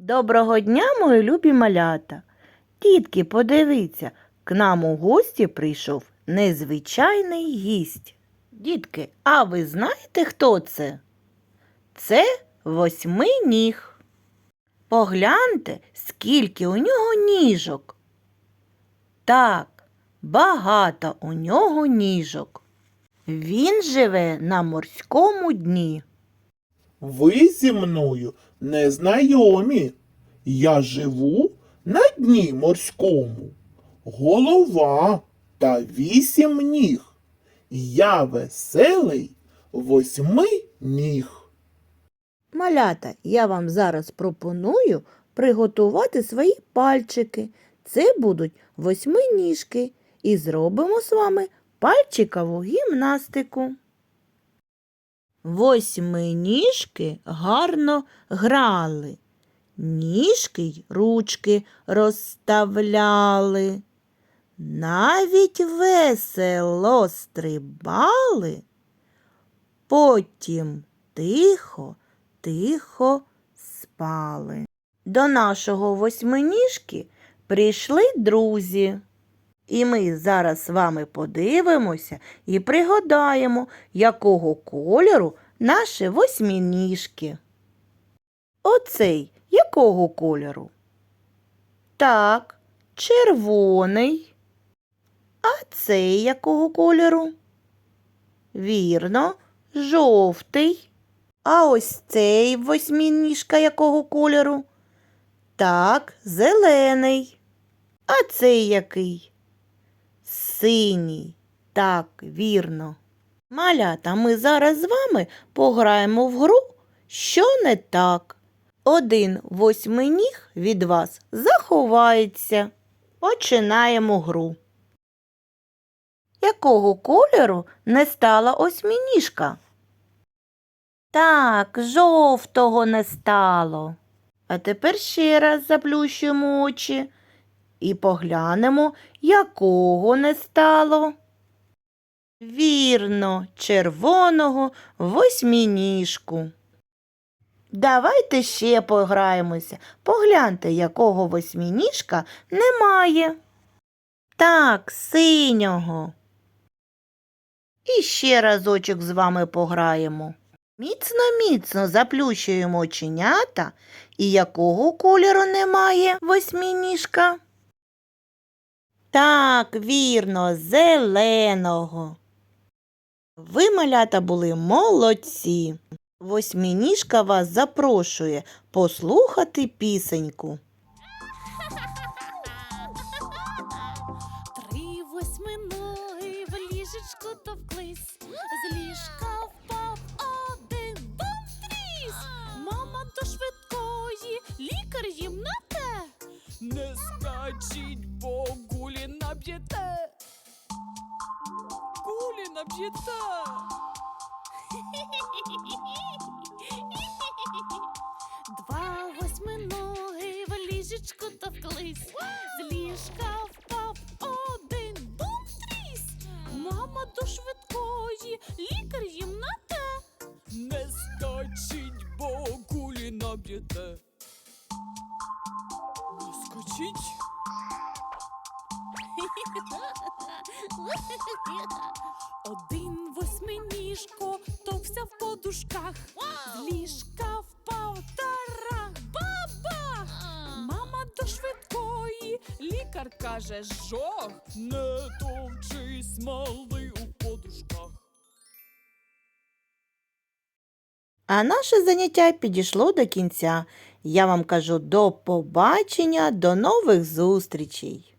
Доброго дня, мої любі малята. Дітки, подивіться, к нам у гості прийшов незвичайний гість. Дітки, а ви знаєте, хто це? Це восьминіг. Погляньте, скільки у нього ніжок. Так, багато у нього ніжок. Він живе на морському дні. Ви зі мною не знайомі. Я живу на дні морському. Голова та вісім ніг. Я веселий восьми ніг. Малята, я вам зараз пропоную приготувати свої пальчики. Це будуть восьминіжки. І зробимо з вами пальчикову гімнастику. Восьминіжки гарно грали, ніжки й ручки розставляли. Навіть весело стрибали, потім тихо, тихо спали. До нашого восьминіжки прийшли друзі. І ми зараз з вами подивимося і пригадаємо, якого кольору наші восьминіжки. Оцей якого кольору? Так, червоний. А цей якого кольору? Вірно, жовтий. А ось цей восьминіжка якого кольору? Так, зелений. А цей який? Синій. Так, вірно. Малята, ми зараз з вами пограємо в гру, що не так. Один восьминіг від вас заховається. Починаємо гру. Якого кольору не стала осьмініжка? Так, жовтого не стало. А тепер ще раз заплющуємо очі і поглянемо, якого не стало. Вірно, червоного восьмініжку. Давайте ще пограємося. Погляньте, якого восьмініжка немає. Так, синього. І ще разочок з вами пограємо. Міцно, міцно заплющуємо оченята. І якого кольору немає восьмініжка? Так, вірно, зеленого. Ви, малята, були молодці. Восьмініжка вас запрошує послухати пісеньку. Три восьминоги в ліжечку товклись, з ліжка впав один бомтріс. Мама до швидкої, лікар їм на те. Не скачіть, бо гулі наб'єте. Гулі наб'єте. Два восьминоги в ліжечку товклись, з ліжка впав один бумтріс. Мама до швидкої, лікар їм на те. Не скачіть, бо кулі наб'єте. Не скачіть. Один восьминіжко в подушках, з ліжка впав тарах, бабах! Мама до швидкої, лікар каже жох, не товчись, малий у подушках. А наше заняття підійшло до кінця. Я вам кажу до побачення, до нових зустрічей.